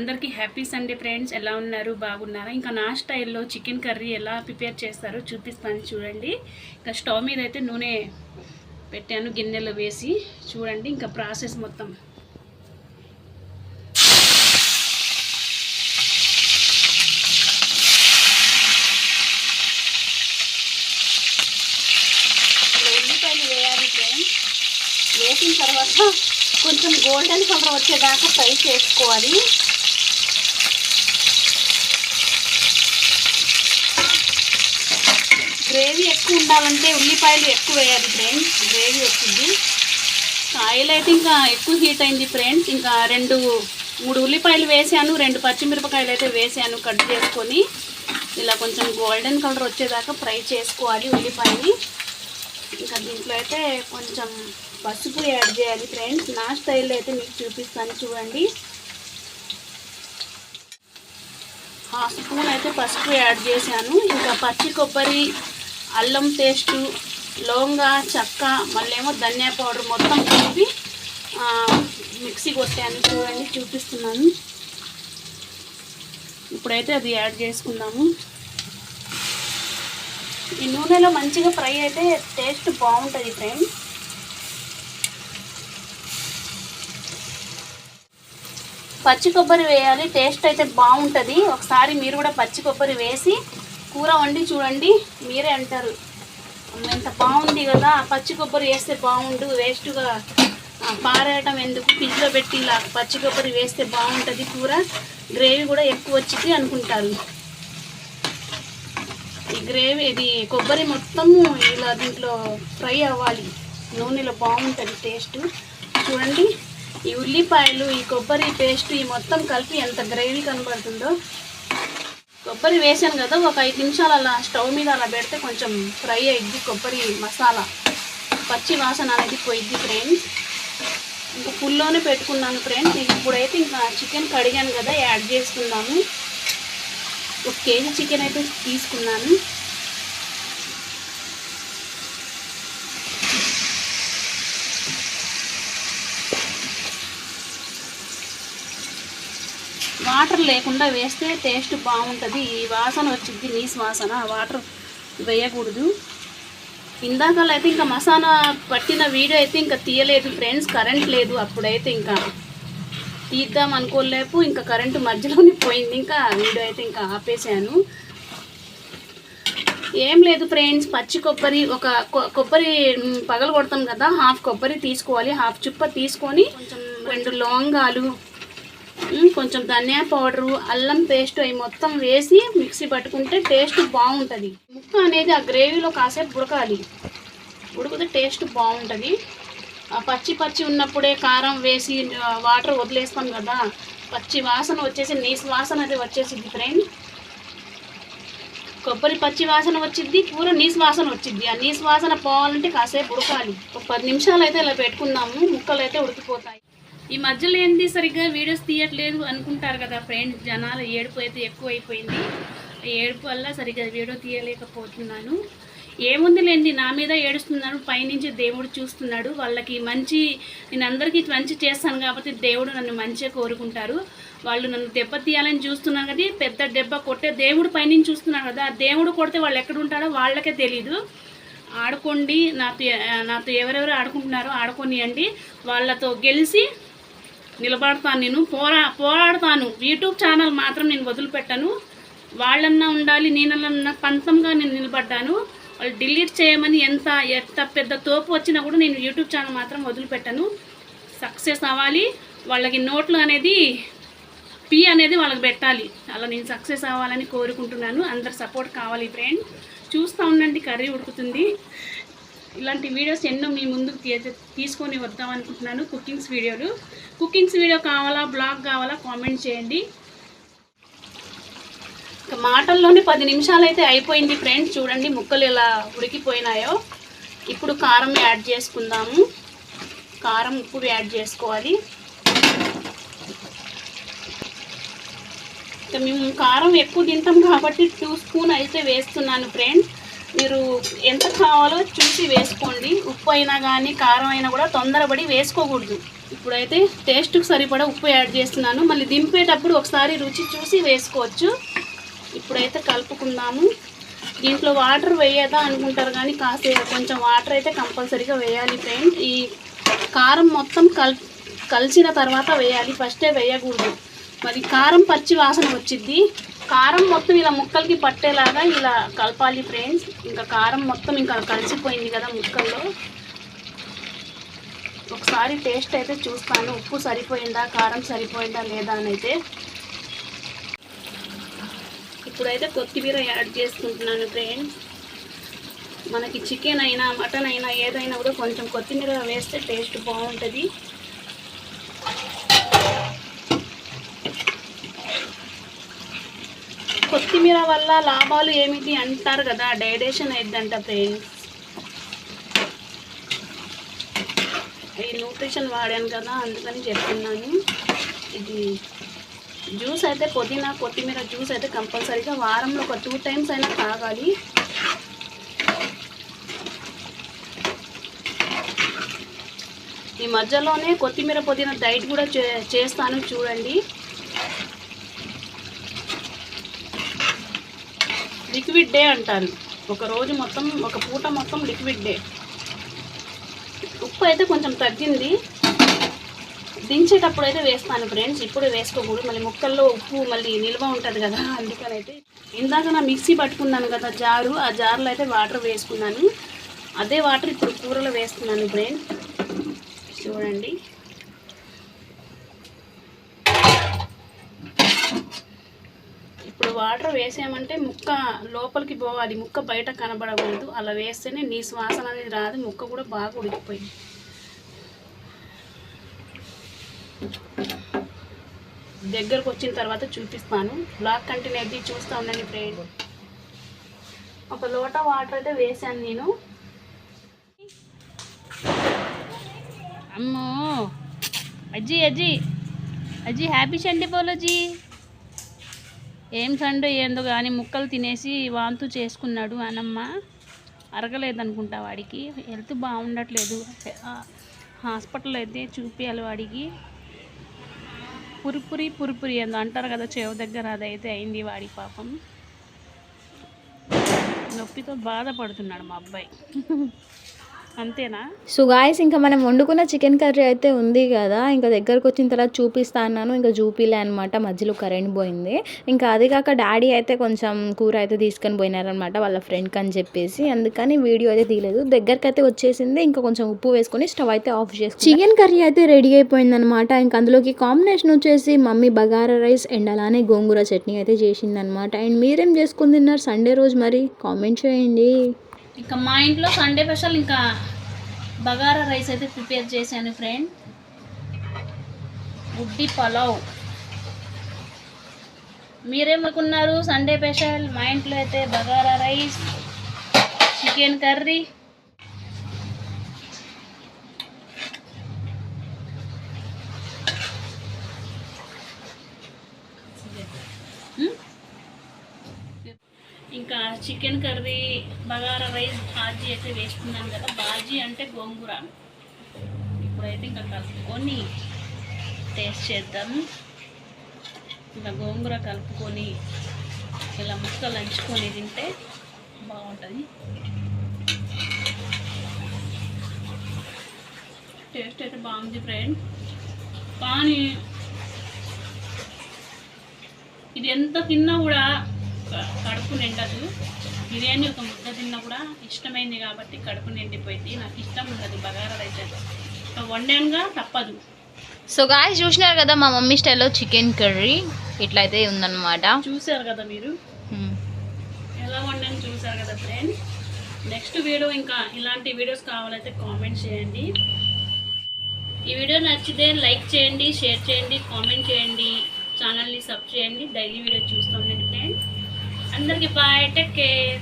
అందరికీ happy Sunday friends ఎలా ఉన్నారు? బాగున్నారా? ఇంకా నా స్టైల్లో చికెన్ కర్రీ ఎలా ప్రిపేర్ చేస్తారో చూపిస్తాను చూడండి. ఇంకా స్టవ్ మీద అయితే నూనె పెట్టాను గిన్నెలో వేసి చూడండి. ఇంకా ప్రాసెస్ మొత్తం. ఉల్లిపాయలు వేయాలి ఫ్రెండ్స్. వేసిన తర్వాత కొంచెం గోల్డెన్ కలర్ వచ్చేదాకా ఫ్రై చేసుకోవాలి. గ్రేవీ ఎక్కువ ఉండాలంటే ఉల్లిపాయలు ఎక్కువ వేయాలి ఫ్రెండ్స్. గ్రేవీ వచ్చింది. ఆయిల్ అయితే ఇంకా ఎక్కువ హీట్ అయింది ఫ్రెండ్స్. ఇంకా రెండు మూడు ఉల్లిపాయలు వేసాను. రెండు పచ్చిమిరపకాయలు అయితే వేసాను కట్ చేసుకొని. ఇలా కొంచెం గోల్డెన్ కలర్ వచ్చేదాకా ఫ్రై చేసుకోవాలి ఉల్లిపాయని. ఇంకా దీంట్లో అయితే కొంచెం పసుపు యాడ్ చేయాలి ఫ్రెండ్స్. నా స్టైల్లో అయితే మీకు చూపిస్తాను చూడండి. హాఫ్ స్పూన్ అయితే పసుపు యాడ్ చేశాను. ఇంకా పచ్చి కొబ్బరి అల్లం పేస్టు లవంగ చెక్క మళ్ళేమో ధనియా పౌడర్ మొత్తం కలిపి మిక్సీ కొట్టాను చూడండి చూపిస్తున్నాను. ఇప్పుడైతే అది యాడ్ చేసుకుందాము. ఈ నూనెలో మంచిగా ఫ్రై అయితే టేస్ట్ బాగుంటుంది ఫ్రెండ్. పచ్చి కొబ్బరి వేయాలి టేస్ట్ అయితే బాగుంటుంది. ఒకసారి మీరు కూడా పచ్చి కొబ్బరి వేసి కూర వండి చూడండి మీరే అంటారు. ఎంత బాగుంది కదా పచ్చి కొబ్బరి వేస్తే బాగుండు వేస్ట్గా పారేయటం ఎందుకు? ఫ్రిడ్జ్లో పెట్టి ఇలా పచ్చి కొబ్బరి వేస్తే బాగుంటుంది కూర. గ్రేవీ కూడా ఎక్కువ వచ్చింది అనుకుంటారు. ఈ గ్రేవీ ఇది కొబ్బరి మొత్తము ఇలా దీంట్లో ఫ్రై అవ్వాలి. నూనెలో బాగుంటుంది టేస్ట్. చూడండి ఈ ఉల్లిపాయలు ఈ కొబ్బరి పేస్ట్ ఈ మొత్తం కలిపి ఎంత గ్రేవీ కనబడుతుందో. కొబ్బరి వేసాను కదా ఒక ఐదు నిమిషాలు అలా స్టవ్ మీద అలా పెడితే కొంచెం ఫ్రై అయ్యిద్ది కొబ్బరి మసాలా. పచ్చి వాసన అనేది పోయిద్ది ఫ్రెండ్స్. ఇంకా ఫుల్లోనే పెట్టుకున్నాను ఫ్రెండ్స్. ఇప్పుడైతే ఇంకా చికెన్ కడిగాను కదా యాడ్ చేసుకున్నాను ఒక కేజీ చికెన్ అయితే తీసుకున్నాను. వాటర్ లేకుండా వేస్తే టేస్ట్ బాగుంటుంది. ఈ వాసన వచ్చింది నీసు వాసన వాటర్ వేయకూడదు. ఇందాకలో అయితే ఇంకా మసాలా పట్టిన వీడియో అయితే ఇంకా తీయలేదు ఫ్రెండ్స్ కరెంట్ లేదు అప్పుడైతే ఇంకా. తీద్దాం అనుకోలేపు ఇంకా కరెంటు మధ్యలోనే పోయింది ఇంకా వీడియో అయితే ఇంకా ఆపేసాను ఏం లేదు ఫ్రెండ్స్ పచ్చి కొబ్బరి ఒక కొబ్బరి పగలు కొడతాం కదా హాఫ్ కొబ్బరి తీసుకోవాలి హాఫ్ చుప్ప తీసుకొని రెండు లవంగాలు కొంచెం ధనియా పౌడరు అల్లం పేస్ట్ అవి మొత్తం వేసి మిక్సీ పట్టుకుంటే టేస్ట్ బాగుంటుంది. ముక్క అనేది ఆ గ్రేవీలో కాసేపు ఉడకాలి. ఉడికితే టేస్ట్ బాగుంటుంది. ఆ పచ్చి పచ్చి ఉన్నప్పుడే కారం వేసి వాటర్ వదిలేస్తాం కదా పచ్చి వాసన వచ్చేసి నీసు వాసన అది వచ్చేసింది ఫ్రెండ్ కొబ్బరి పచ్చి వాసన వచ్చింది కూర నీసు వాసన వచ్చింది ఆ నీసు వాసన పోవాలంటే కాసేపు ఉడకాలి. ఒక పది నిమిషాలు అయితే ఇలా పెట్టుకుందాము ముక్కలు అయితే ఉడికిపోతాయి. ఈ మధ్యలో ఏంది సరిగ్గా వీడియోస్ తీయట్లేదు అనుకుంటారు కదా ఫ్రెండ్స్ జనాలు ఏడుపు అయితే ఎక్కువైపోయింది. ఏడుపు వల్ల సరిగ్గా వీడియో తీయలేకపోతున్నాను. ఏముంది లేండి నా మీద ఏడుస్తున్నాను పైనుంచి దేవుడు చూస్తున్నాడు. వాళ్ళకి మంచి నేను అందరికీ మంచి చేస్తాను కాబట్టి దేవుడు నన్ను మంచిగా కోరుకుంటారు. వాళ్ళు నన్ను దెబ్బ తీయాలని చూస్తున్నారు కదా పెద్ద దెబ్బ కొట్టే దేవుడు పైనుంచి చూస్తున్నాడు కదా. ఆ దేవుడు కొడితే వాళ్ళు ఎక్కడ ఉంటాడో వాళ్ళకే తెలీదు. ఆడుకోండి నాతో నాతో ఎవరెవరు ఆడుకుంటున్నారో ఆడుకోనియండి. వాళ్ళతో గెలిచి నిలబడతాను నేను. పోరా పోరాడతాను. యూట్యూబ్ ఛానల్ మాత్రం నేను వదిలిపెట్టాను. వాళ్ళన్నా ఉండాలి నేనన్నా పంతంగా నేను నిలబడ్డాను. వాళ్ళు డిలీట్ చేయమని ఎంత ఎంత పెద్ద తోపు వచ్చినా కూడా నేను యూట్యూబ్ ఛానల్ మాత్రం వదిలిపెట్టాను. సక్సెస్ అవ్వాలి. వాళ్ళకి నోట్లు అనేది పీ అనేది వాళ్ళకి పెట్టాలి. అలా నేను సక్సెస్ అవ్వాలని కోరుకుంటున్నాను. అందరు సపోర్ట్ కావాలి ఫ్రెండ్. చూస్తూ ఉండండి కర్రీ ఉడుకుతుంది. ఇలాంటి వీడియోస్ ఎన్నో మీ ముందుకు తీసుకొని వద్దాం అనుకుంటున్నాను. కుకింగ్స్ వీడియోలు. కుకింగ్స్ వీడియో కావాలా బ్లాగ్ కావాలా కామెంట్ చేయండి. మాటల్లోనే పది నిమిషాలు అయితే అయిపోయింది ఫ్రెండ్స్. చూడండి ముక్కలు ఎలా ఉడికిపోయినాయో. ఇప్పుడు కారం యాడ్ చేసుకుందాము. కారం ఉప్పు యాడ్ చేసుకోవాలి. ఇక మేము కారం ఎక్కువ తింటాం కాబట్టి టూ స్పూన్ అయితే వేస్తున్నాను ఫ్రెండ్స్. మీరు ఎంత కావాలో చూసి వేసుకోండి. ఉప్పు అయినా కానీ కారం అయినా కూడా తొందరపడి వేసుకోకూడదు. ఇప్పుడైతే టేస్ట్కి సరిపడా ఉప్పు యాడ్ చేస్తున్నాను. మళ్ళీ దింపేటప్పుడు ఒకసారి రుచి చూసి వేసుకోవచ్చు. ఇప్పుడైతే కలుపుకుందాము. దీంట్లో వాటర్ వేయదా అనుకుంటారు కానీ కాస్త కొంచెం వాటర్ అయితే కంపల్సరీగా వేయాలి ఫ్రెండ్ ఈ కారం మొత్తం కల్ కలిసిన తర్వాత వేయాలి. ఫస్టే వేయకూడదు. మరి కారం పచ్చి వాసన వచ్చింది కారం మొత్తం ఇలా ముక్కలకి పట్టేలాగా ఇలా కలపాలి ఫ్రెండ్స్ ఇంకా కారం మొత్తం ఇంకా కలిసిపోయింది కదా ముక్కల్లో. ఒకసారి టేస్ట్ అయితే చూస్తాను. ఉప్పు సరిపోయిందా కారం సరిపోయిందా లేదా అని అయితే ఇప్పుడైతే కొత్తిమీర యాడ్ చేసుకుంటున్నాను ఫ్రెండ్స్ మనకి చికెన్ అయినా మటన్ అయినా ఏదైనా కూడా కొంచెం కొత్తిమీర వేస్తే టేస్ట్ బాగుంటుంది. కొత్తిమీర వల్ల లాభాలు ఏమిటి అంటారు కదా? డైజెషన్ అయిద్దంట ఫ్రెండ్స్. ఈ న్యూట్రిషన్ వాడాను కదా అందుకని చెప్తున్నాను. ఇది జ్యూస్ అయితే పుదీనా కొత్తిమీర జ్యూస్ అయితే కంపల్సరీగా వారంలో ఒక టూ టైమ్స్ అయినా తాగాలి. ఈ మధ్యలోనే కొత్తిమీర పుదీనా డైట్ కూడా చే చేస్తాను చూడండి. లిక్విడ్ డే అంటారు. ఒక రోజు మొత్తం ఒక పూట మొత్తం లిక్విడ్ డే ఉప్పు అయితే కొంచెం తగ్గింది. దించేటప్పుడు అయితే వేస్తాను ఫ్రెండ్స్ ఇప్పుడు వేసుకోకూడదు. మళ్ళీ ముక్కల్లో ఉప్పు మళ్ళీ నిల్వ ఉంటుంది కదా అందుకని అయితే ఇందాక నా మిక్సీ పట్టుకున్నాను కదా జారు ఆ జార్లో అయితే వాటర్ వేసుకున్నాను. అదే వాటర్ ఇప్పుడు కూరలో వేస్తున్నాను బ్రెయిన్ చూడండి. ఇప్పుడు వాటర్ వేసామంటే ముక్క లోపలికి పోవాలి ముక్క బయట కనబడకూడదు. అలా వేస్తేనే నీ శ్వాసన అనేది రాదు ముక్క కూడా బాగా ఉడికిపోయింది. దగ్గరకు వచ్చిన తర్వాత చూపిస్తాను. బ్లాక్ కంటిన్యూటీ చూస్తూ ఉండండి ఫ్రెండ్. ఒక లోట వాటర్ అయితే వేసాను నేను. అమ్మో! అజ్జీ అజ్జీ. అజ్జీ హ్యాపీ సండే పోలోజీ ఏం సండు ఏందో కానీ ముక్కలు తినేసి వాంతు చేసుకున్నాడు అనమ్మ అరగలేదనుకుంటా వాడికి. హెల్త్ బాగుండట్లేదు. హాస్పిటల్ అయితే చూపించాలి వాడికి. పురిపురి పురిపురి ఏందో అంటారు కదా చెవు దగ్గర అదైతే అయింది వాడి పాపం. నొప్పితో బాధపడుతున్నాడు మా అబ్బాయి. అంతేనా? సో గాయస్ ఇంకా మనం వండుకున్న చికెన్ కర్రీ అయితే ఉంది కదా. ఇంకా దగ్గరకు వచ్చిన తర్వాత చూపిస్తా అన్నాను. ఇంకా చూపిలే అనమాట మధ్యలో కరెంట్ పోయింది. ఇంకా అది కాక డాడీ అయితే కొంచెం కూర అయితే తీసుకొని పోయినారనమాట వాళ్ళ ఫ్రెండ్కి అని చెప్పేసి. అందుకని వీడియో అయితే తీయలేదు. దగ్గరికి అయితే వచ్చేసింది. ఇంకా కొంచెం ఉప్పు వేసుకొని స్టవ్ అయితే ఆఫ్ చేసుకుని చికెన్ కర్రీ అయితే రెడీ అయిపోయింది అనమాట ఇంకా అందులోకి కాంబినేషన్ వచ్చేసి మమ్మీ బగారా రైస్ అండ్ అలానే గోంగూర చట్నీ అయితే చేసిందనమాట అండ్ మీరేం చేసుకుని తిన్నారు సండే రోజు మరి? కామెంట్ చేయండి. ఇంకా మా ఇంట్లో సండే స్పెషల్ ఇంకా బగారా రైస్ అయితే ప్రిపేర్ చేశాను ఫ్రెండ్. గుడ్డి పలావ్. మీరేమనుకున్నారు? సండే స్పెషల్ మా ఇంట్లో అయితే bagara rice chicken curry um? ఇంకా చికెన్ కర్రీ బగారా రైస్ బాజీ అయితే వేసుకున్నాను కదా. బాజీ అంటే గోంగూర. ఇప్పుడైతే ఇంకా కలుపుకొని టేస్ట్ చేద్దాము. ఇలా గోంగూర కలుపుకొని ఇలా ముక్కలు లంచుకొని తింటే బాగుంటుంది. టేస్ట్ అయితే బాగుంది ఫ్రెండ్. కానీ ఇది ఎంత తిన్నా కూడా కడుపు నిండదు. బిర్యానీ ఒక ముద్ద తిన్నా కూడా ఇష్టమైంది కాబట్టి కడుపు నిండిపోయింది. నాకు ఇష్టం ఉండదు బగారా రైస్ అయితే ఇంకా వండానుగా తప్పదు. సో గాయస్ చూసినారు కదా మా మమ్మీ స్టైల్లో చికెన్ కర్రీ? ఇట్లయితే ఉందన్నమాట. చూశారు కదా మీరు? ఎలా వండాను చూశారు కదా ఫ్రెండ్ నెక్స్ట్ వీడియో ఇంకా ఇలాంటి వీడియోస్ కావాలైతే కామెంట్ చేయండి. ఈ వీడియో నచ్చితే లైక్ చేయండి షేర్ చేయండి కామెంట్ చేయండి. ఛానల్ని సబ్ చేయండి. డైలీ వీడియో చూస్తూ ఉండండి ఫ్రెండ్ అందరికీ బాయ్ టేక్ కేర్